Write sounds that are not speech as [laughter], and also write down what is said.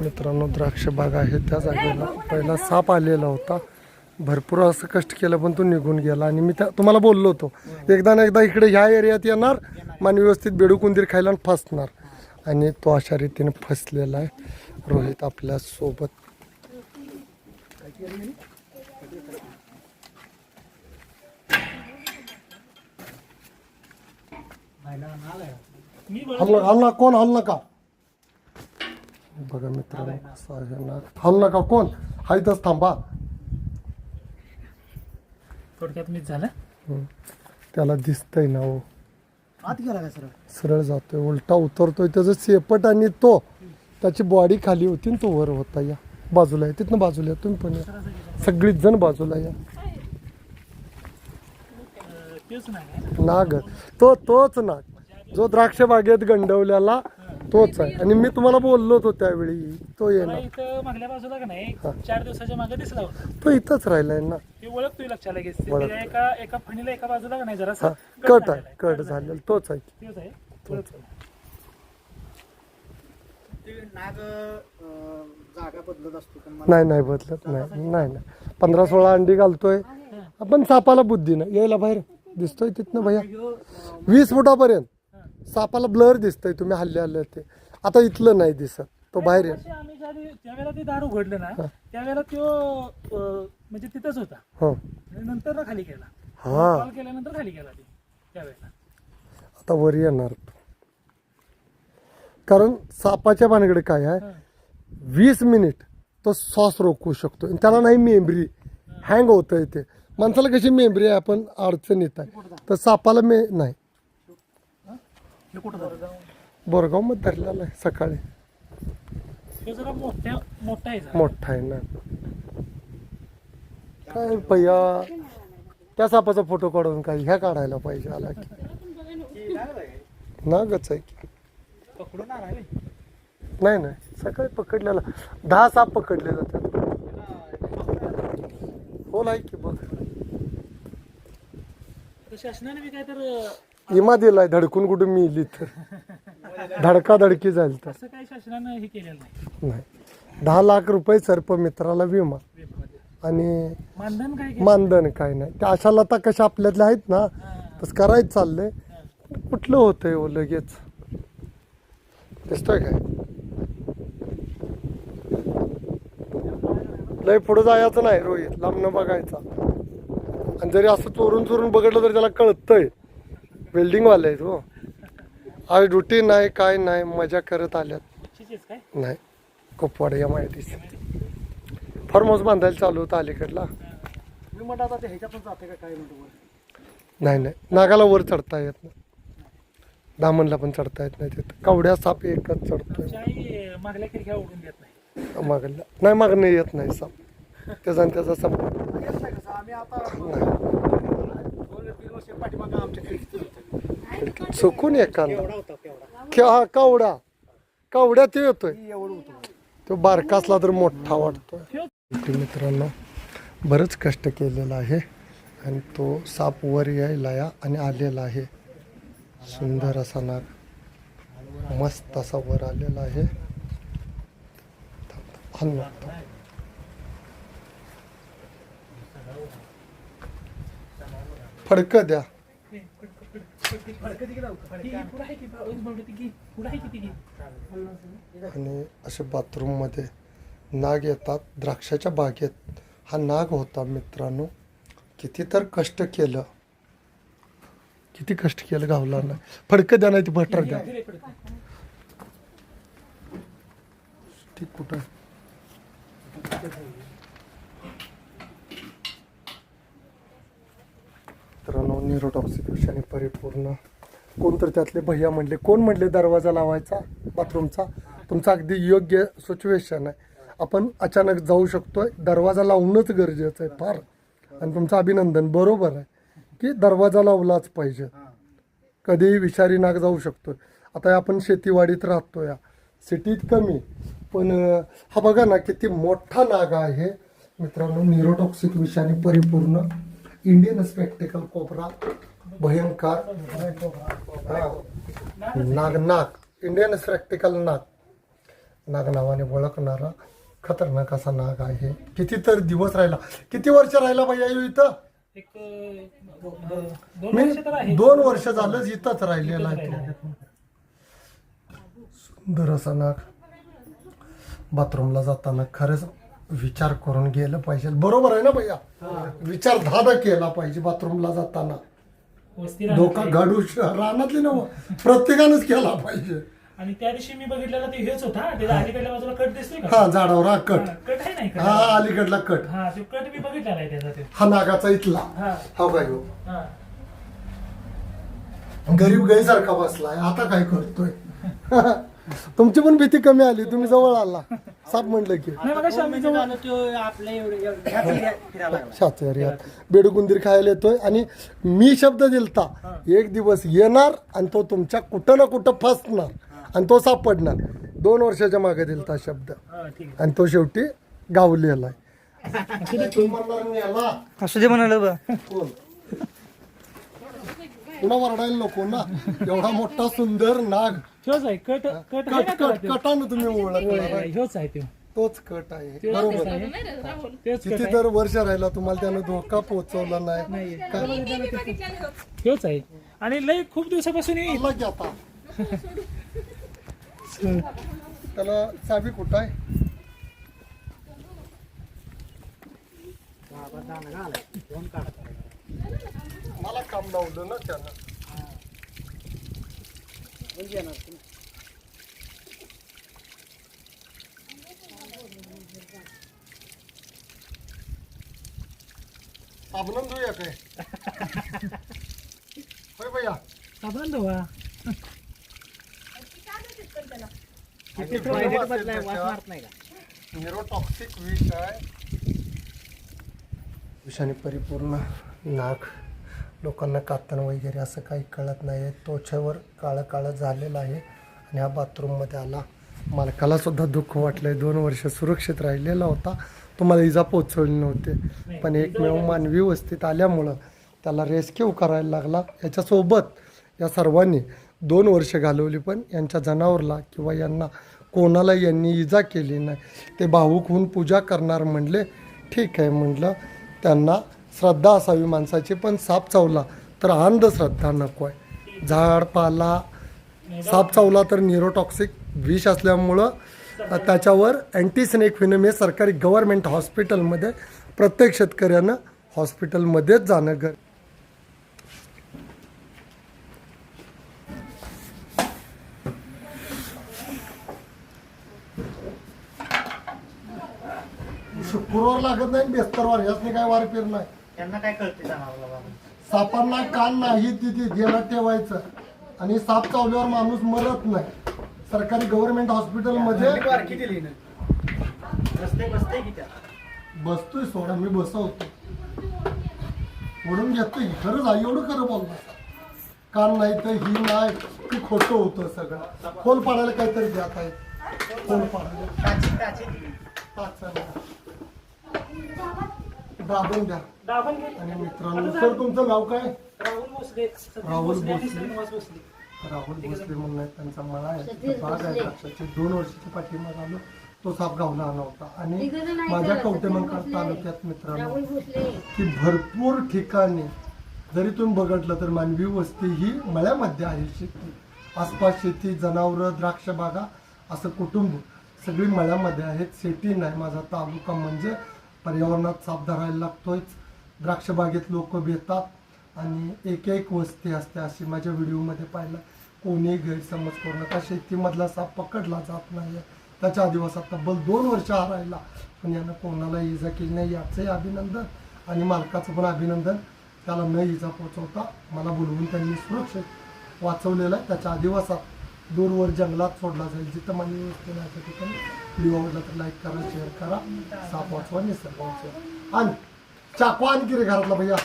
मित्रांनो द्राक्ष बाग आहे. त्या जागेला पहिला साप आलेला होता. भरपूर असं कष्ट केलं पण तो निघून गेला. आणि मी त्या तुम्हाला बोललो होतो एकदा ना एकदा इकडे ह्या एरियात येणार मान व्यवस्थित बेडू कुंदीर खायला आणि फसणार. आणि तो अशा रीतीने फसलेला आहे रोहित आपल्यासोबत. हल्ला हल्ला कोण? हल्ला का? बघा मित्रांनो कसं आहे ना. हल्ला का कोण? हा इथंच थांबा. थोडक्यात मीच झालं. हम्म. त्याला दिसतंय ना हो. आत गेला का सर सरळ जातोय उलटा उतरतोय त्याचं शेपट आणि तो त्याची बॉडी खाली होती आणि तो वर होता या. बाजूला आहे तिथनं बाजूला आहे तुम्ही पण या. सगळीच जण बाजूला या. तेच नाही नाग. तो तोच नाग. जो द्राक्ष बागेत गंडवल्याला तोच आहे. आणि मी तुम्हाला बोललो होतो त्यावेळी तो मला येणार. इथं मागल्या बाजूला का नाही हा. चार दिवसाच्या मागे दिसला होता. तो इथंच राहिलाय ना. ते ओळखतोय लक्षात लगेच ते ओळखतो. त्याच्या एका एका फणीला एका बाजूला का नाही जरा हा. कट आहे कट झालेला. तोच आहे. तेच आहे. ओळखतो. ते नाग अं, जागा बदलत असतो पण मला नाही नाही बदलत नाही. नाही नाही. पंधरा सोळा अंडी घालतोय. आपण सापाला बुद्धी नाही. यायला बाहेर. दिसतोय तिथनं भैया. ह्यो, अं, वीस फुटापर्यंत. सापाला ब्लर दिसतंय तुम्ही हल्ले हल्ले ते. आता इथलं नाही दिसत तो बाहेर आहे. अशी आम्ही ज्या वेळी- त्यावेळेला ते दार उघडलं ना त्यावेळेला तो अं, म्हणजे तिथंच होता. हो. आणि नंतर ना खाली गेला. हा. कॉल केल्यानंतर खाली गेला ते त्यावेळेला. आता वर येणार तो. कारण सापाच्या भानगडे काय आहे? वीस मिनिट तो श्वास रोखू शकतो आणि त्याला नाही मेमरी हँग होतं ते. माणसाला कशी मेमरी आहे? आपण अडचणीत आहे. तर सापाला मे नाही. हे कुठं झालं? बोरगावमध्ये धरलेला आहे सकाळी तो जरा मोठ्या मोठा आहे जरा. मोठा आहे ना काय भैया त्या सापाचा फोटो काढून काय ह्या काढायला पाहिजे आला की. नागच आहे की पकडून आणा रे. नाही नाही सकाळी पकडलेला दहा साप पकडले जातात हो नाही की बघ तर शासनाने बी काय तर इमा दिलाय धडकून कुठं मिली तर. धडका धडकी जाईल तर. असं काय शासनानं हे केलेलं नाही. नाही. दहा लाख रुपये सर्प मित्राला विमा. आणि मानधन काय केलं? मानधन काय नाही. त्या अशा लता कशा आपल्यातल्या आहेत ना तसं करायचं चाललंय. कुठलं होतंय हो लगेच? दिसतोय काय? लय पुढे जायचं नाही रोहित. लांबनं बघायचा. आणि जरी असं चोरून चोरून बघितलं तरी त्याला कळतंय. बिल्डिंगवाले आहेत हो. आज ड्युटी नाही काय नाही मजा करत आल्यात. नाही कोपवाड या आय फार्म हाऊस बांधायला चालू होतं अलीकडला. नाही नाही नागाला वर चढता येत नाही. दामनला पण चढता येत नाही तिथं. कवड्या साप एकच चढतो मागल्या नाही नाही मागणं येत नाही साप. त्याचा आणि त्याचा साप नाही. चुकून एखादा केवढा हा कावडा? कावड्यात ते येतोय. तो बारका असला तर मोठा वाटतोय. मित्रांनो बरंच कष्ट केलेलं आहे आणि तो साप वर यायला या आणि आलेला आहे. सुंदर असा नाग. मस्त असा वर आलेला आहे हल नको. फडकं द्या. आणि असे बाथरूममध्ये नाग येतात द्राक्षाच्या बागेत. हा नाग होता मित्रांनो किती तर कष्ट केलं. किती कष्ट केलं गावलांना. नाही फडकं द्या नाही ती बटर द्या ठीक कुठं? आहे? मित्रांनो परिपूर्ण. कोणतरी त्यातले भैया म्हणले कोण म्हणले दरवाजा लावायचा बाथरूमचा? तुमचा अगदी योग्य सिच्युएशन आहे. आपण अचानक जाऊ शकतोय. दरवाजा लावणंच गरजेचं आहे फार. आणि तुमचं अभिनंदन बरोबर आहे. की दरवाजा लावलाच पाहिजे. कधीही विषारी नाग जाऊ शकतो आता आपण शेतीवाडीत राहतो या सिटीत कमी. पण हा बघा ना किती मोठा नाग आहे. मित्रांनो न्यूरोटॉक्सिक विषाने परिपूर्ण. इंडियन स्पेक्टिकल कोबरा भयंकर हा. नाग नाग इंडियन स्पेक्टिकल नाग नाग नावाने ओळखणारा खतरनाक असा नाग आहे. किती तर दिवस राहिला. किती वर्ष राहिला भैया ह्यो इथं? मी दोन वर्ष झालं इथंच राहिलेला आहे. सुंदर असा नाग. बाथरूमला जाताना खरंच विचार करून गेलं पाहिजे. बरोबर आहे ना भैया? विचार धादा केला पाहिजे बाथरूमला जाताना. धोका गाडू रानातली नव प्रत्येकानंच केला पाहिजे. आणि त्या दिवशी मी बघितलेला ते हेच होता अलीकडल्या बाजूला कट दिसतोय हा झाडावर हा कट. हा, कट आहे नाही हा अलीकडला कट. हा तो कट मी बघितलेला आहे त्याचा ते. हा नागाचा इथला. हा. काय हो. गरीब गैसारखा बसलाय. आता काय करतोय? [laughs] तुमची पण भीती कमी आली तुम्ही जवळ आला. साप म्हणलं की. शाचर्यात बेडगुंदीर खायला येतोय आणि मी शब्द दिलता एक दिवस येणार आणि तो तुमच्या कुठं ना कुठं फसणार आणि तो सापडणार दोन वर्षाच्या मागे दिलता शब्द. आणि तो शेवटी गावलेला आहे. असू दे म्हणाल बा. कोण? पुन्हा वरडायला नको ना. एवढा मोठा सुंदर नाग. ह्योच आहे कट कट आहे कट ना कट त्याला तो? कटानं तुम्ही आहे. ह्योच आहे तो. तोच कट आहे. तेच बरोबर. आहे. तेच कट किती आहे. तर वर्ष राहिला तुम्हाला त्यानं धोका पोहोचवला नाही. नाही का- ह्योच आहे. आणि लय खूप दिवसापासून आला की आता. त्याला चावी कुठं आहे? मला काम लावलं ना त्यानं. साबण धुया काय? [laughs] होय भैया. साबण धुवा. किती गरम असेल त्याच्यात. न्यूरोटॉक्सिक विष आहे. विषाने परिपूर्ण नाक लोकांना कातण वगैरे असं काही कळत नाही. आहे त्वचेवर काळं काळं झालेलं आहे आणि हा बाथरूममध्ये आला. मालकाला सुद्धा दुःख वाटलं आहे दोन वर्ष सुरक्षित राहिलेला होता. तुम्हाला इजा पोचवली नव्हते. पण एकमेव मानवी वस्तीत आल्यामुळं त्याला रेस्क्यू करायला लागला. याच्यासोबत या सर्वांनी दोन वर्ष घालवली पण यांच्या जनावरला किंवा यांना कोणाला यांनी इजा केली नाही. ते भावूक होऊन पूजा करणार म्हणले. ठीक आहे म्हटलं त्यांना श्रद्धा असावी माणसाची पण साप चावला तर अंधश्रद्धा नको आहे. झाड पाला साप चावला तर न्यूरोटॉक्सिक विष असल्यामुळं त्याच्यावर अँटीस्नेक फिनम हे सरकारी गव्हर्मेंट हॉस्पिटलमध्ये प्रत्येक शेतकऱ्यानं हॉस्पिटलमध्येच जाणं गर शुक्रवार लागत नाही बेस्तरवार नाही काय वार फिर नाही त्यांना काय कळते जाणार बाबा. सापांना कान नाही तिथे ध्यानात ठेवायचं. आणि साप चावल्यावर माणूस मरत नाही. सरकारी गव्हर्नमेंट हॉस्पिटलमध्ये बारकी दिली ना. बसते बसते की त्या? बसतोय सोडा मी बसवतो. ओढून घेतोय खरंच आहे एवढं खरं बोलणार कान नाही तर ही नाही ती खोटं होतं सगळं. खोल पाडायला काहीतरी द्यात आहे खोल पाडायला. दिली. पाच. दाबून द्या. दाबण घे. आणि मित्रांनो सर तुमचं नाव काय? राहुल भोसले. सतीश राहुल भोसले. आणि भोसले. श्रीनिवास भोसले. राहुल भोसले म्हणून आहे त्यांचा मळा आहे बाग आहे. द्राक्षाची दोन वर्षाची पाठीमाग आलो. तो साप गावला आला होता. आणि माझ्या कवटेमंकाळ तालुक्यात मित्रांनो राहुल भोसले. की भरपूर ठिकाणी जरी तुम्ही बघितलं तर मानवी वस्ती ही मळ्यामध्ये आहे. शेती. आसपास शेती जनावरं द्राक्ष बागा असं कुटुंब सगळी मळ्यामध्ये आहेत. सिटी नाही. माझा तालुका म्हणजे पर्यावरणात साफ धरायला लागतोयच. द्राक्ष बागेत लोक भेटतात आणि एक एक वस्ती असते अशी माझ्या व्हिडिओमध्ये पाहिलं. कोणी गैरसमज करू नका. शेतीमधला साप पकडला जात नाही त्याच्या आदिवासात तब्बल दोन वर्ष हा राहिला पण यानं कोणाला इजा केली नाही. याचंही अभिनंदन आणि मालकाचं पण अभिनंदन. त्याला न इजा पोचवता मला बोलवून त्यांनी सुरक्षित वाचवलेलं आहे. त्याच्या आदिवासात दूरवर जंगलात सोडला जाईल. जिथं मानवी वस्ती नाही त्या ठिकाणी व्हिडिओ आवडला तर लाईक करा शेअर करा. साप वाचवा निसर्ग वाचवा. आणि चाकवा आणखी रे घरातला भैया.